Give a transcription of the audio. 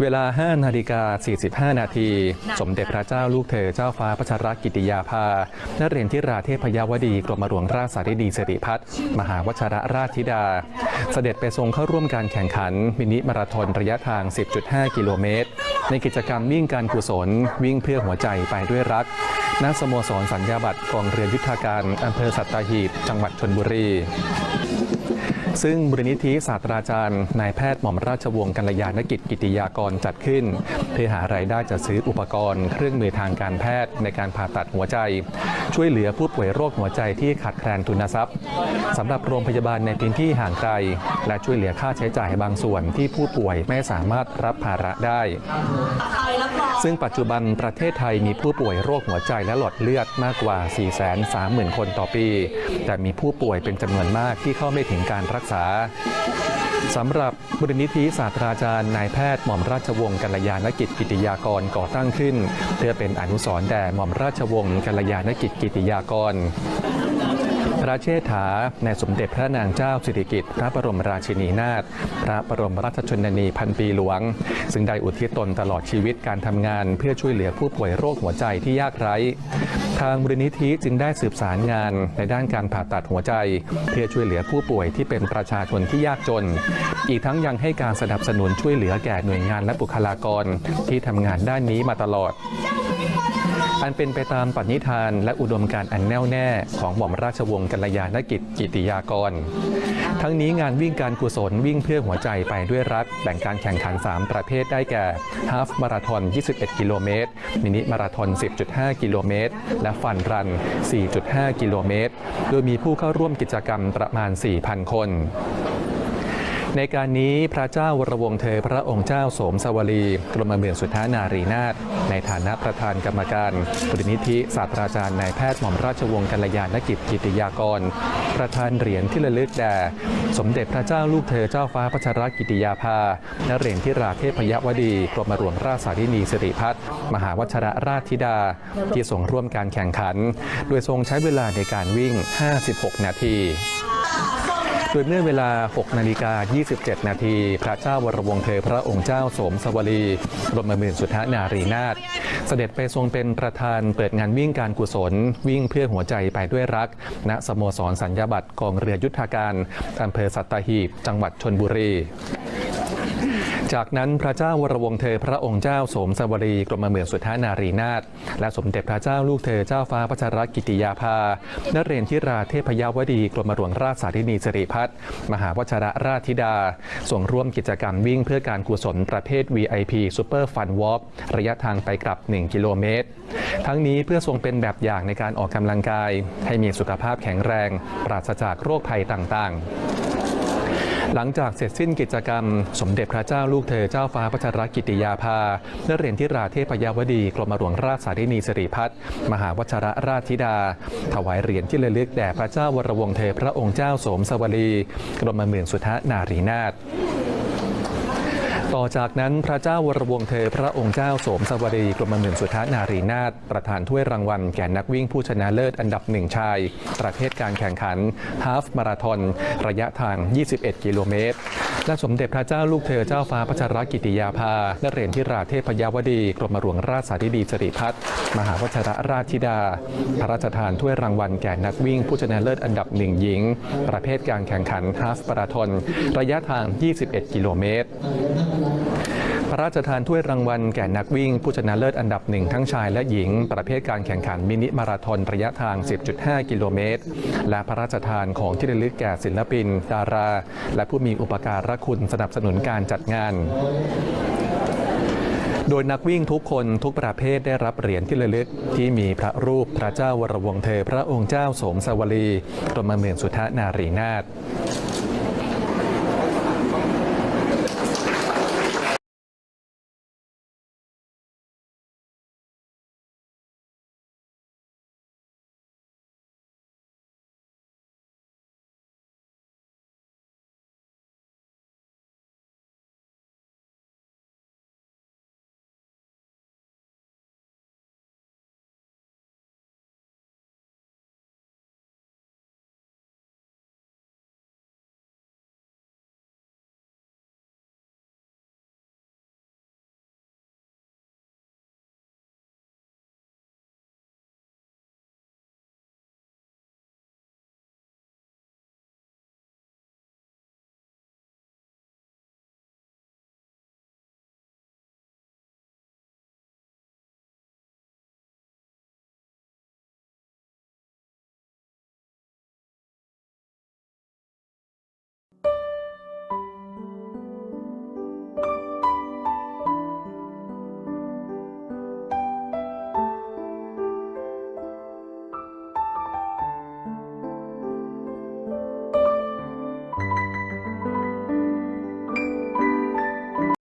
เวลา 5 นาฬิกา 45 นาที สมเด็จพระเจ้าลูกเธอเจ้าฟ้าพัชรกิติยาภานเรนทิราเทพยาวดีกรมหลวงราชสาริดีสิริพัฒน์มหาวชรราชธิดา เสด็จไปทรงเข้าร่วมการแข่งขัน มินิมาราธอนระยะทาง 10.5 กิโลเมตร ในกิจกรรมวิ่งการกุศล วิ่งเพื่อหัวใจไปด้วยรักณสโมสรสัญญาบัตรกองเรือยุทธการอำเภอสัตหีบ จังหวัดชนบุรี ซึ่งบรินิธิศาสตราจารย์นายแพทย์หม่อมราชวงศ์กัลยาณกิจกิติยากรจัดขึ้น เพื่อหารายได้จัดซื้ออุปกรณ์ เครื่องมือทางการแพทย์ในการผ่าตัดหัวใจ ช่วยเหลือผู้ป่วยโรคหัวใจที่ขาดแคลนทุนทรัพย์สำหรับโรงพยาบาลในพื้นที่ห่างไกล และช่วยเหลือค่าใช้จ่ายบางส่วนที่ผู้ป่วยไม่สามารถรับภาระได้ ซึ่งปัจจุบันประเทศไทยมีผู้ป่วยโรคหัวใจและหลอดเลือดมากกว่า 430,000 คนต่อปี แต่มีผู้ป่วยเป็นจำนวนมากที่เข้าไม่ถึงการรักษาสำหรับมูลนิธิศาสตราจารย์นายแพทย์หม่อมราชวงศ์กัลยาณกิจกิติยากรก่อตั้งขึ้น เพื่อเป็นอนุสรณ์แด่หม่อมราชวงศ์กัลยาณกิจกิติยากร พระเชษฐาในสมเด็จพระนางเจ้าสิริกิติ์พระบรมราชินีนาถพระบรมราชชนนีพันปีหลวง ซึ่งได้อุทิศตนตลอดชีวิตการทำงาน เพื่อช่วยเหลือผู้ป่วยโรคหัวใจที่ยากไร้ ทางมูลนิธิจึงได้สืบสารงานในด้านการผ่าตัดหัวใจ เพื่อช่วยเหลือผู้ป่วยที่เป็นประชาชนที่ยากจน อีกทั้งยังให้การสนับสนุนช่วยเหลือแก่หน่วยงานและบุคลากร ที่ทำงานด้านนี้มาตลอด อันเป็นไปตามปณิธานและอุดมการณ์อันแน่วแน่ของหม่อมราชวงศ์กัลยาณกิจกิติยากร ทั้งนี้งานวิ่งการกุศลวิ่งเพื่อหัวใจไปด้วยรัก แบ่งการแข่งขัน 3 ประเภทได้แก่ฮาฟมาราทอน 21 กิโลเมตร มินิมาราทอน 10.5 กิโลเมตร และฟันรัน 4.5 กิโลเมตร โดยมีผู้เข้าร่วมกิจกรรมประมาณ 4,000 คน ในการนี้พระเจ้าวรวงเธอพระองค์เจ้าโสมสวลีกรมเมืองสุทธานารีนาถในฐานะประธานกรรมการบรินิธิศาสตราจารย์นายแพทย์หม่อมราชวงศ์กัลยาณกิจกิติยากร ประธานเหรียญที่ระลึกแด่สมเด็จพระเจ้าลูกเธอเจ้าฟ้าพัชรกิติยาภานเรนทิราเทพยวดีกรมหลวงราชสารินีสิริพัฒน์มหาวชรราชธิดา ที่ส่งร่วมการแข่งขัน โดยทรงใช้เวลาในการวิ่ง 56 นาที โดยเมื่อเวลา 6 นาฬิกา 27 นาที พระเจ้าวรวงศ์เธอพระองค์เจ้าสมสวรีรมมื่นสุทธานารีนาถเสด็จไปทรงเป็นประธานเปิดงานวิ่งการกุศล วิ่งเพื่อหัวใจไปด้วยรัก ณสโมสรสัญญาบัตรกองเรือยุทธการอำเภอสัตหีบ จังหวัดชนบุรี จากนั้นพระเจ้าวรวงเธอพระองค์เจ้าสมสวรีกรมเมืองสุทธานารีนาถและสมเด็จพระเจ้าลูกเธอเจ้าฟ้าพัชรกิติยาภานเรนทิราเทพยาวดีกรมหลวงราชสารินีสิริพัฒน์มหาวชระราชธิดา ส่งร่วมกิจกรรมวิ่งเพื่อการกุศลประเภท VIP Super Fun Walk ระยะทางไปกลับ 1 กิโลเมตร ทั้งนี้เพื่อทรงเป็นแบบอย่างในการออกกำลังกาย ให้มีสุขภาพแข็งแรง ปราศจากโรคภัยต่างๆ หลังจากเสร็จสิ้นกิจกรรม สมเด็จพระเจ้าลูกเธอเจ้าฟ้าพัชรกิติยาภาเนเรนทิราเทพยาวดี กรมหลวงราชสารินีสิริพัฒน์มหาวชรราชธิดา ถวายเหรียญที่ระลึกแด่พระเจ้าวรวงเธอพระองค์เจ้าสมสวลีกรมเมืองสุทธนารีนาถ ต่อจากนั้นพระเจ้าวรวงเธอพระองค์เจ้าโสมสวรีกรมหมื่นสุทธานารีนาถประธานถ้วยรางวัลแก่นักวิ่งผู้ชนะเลิศอันดับหนึ่งชาย ประเภทการแข่งขันฮาฟมาราทอนระยะทาง 21 กิโลเมตรและสมเด็จพระเจ้าลูกเธอเจ้าฟ้าพัชรกิติยาภานเรนทิราเทพยาวดี กรมหลวงราชสาริดีสิริพัฒน์มหาวชรราชธิดา พระราชทานถ้วยรางวัลแก่นักวิ่งผู้ชนะเลิศอันดับหนึ่งหญิง ประเภทการแข่งขันฮาฟมาราทอนระยะทาง 21 กิโลเมตร พระราชทานถ้วยรางวัลแก่นักวิ่ง ผู้ชนะเลิศอันดับหนึ่งทั้งชายและหญิง ประเภทการแข่งขันมินิมาราธอนระยะทาง 10.5 กิโลเมตร และพระราชทานของที่ระลึกแก่ศิลปิน ดารา และผู้มีอุปการะคุณสนับสนุนการจัดงานโดยนักวิ่งทุกคนทุกประเภทได้รับเหรียญที่ระลึกที่มีพระรูปพระเจ้าวรวงเธอ พระองค์เจ้าสมสวลีกรมเมืองสุทธานารีนาถ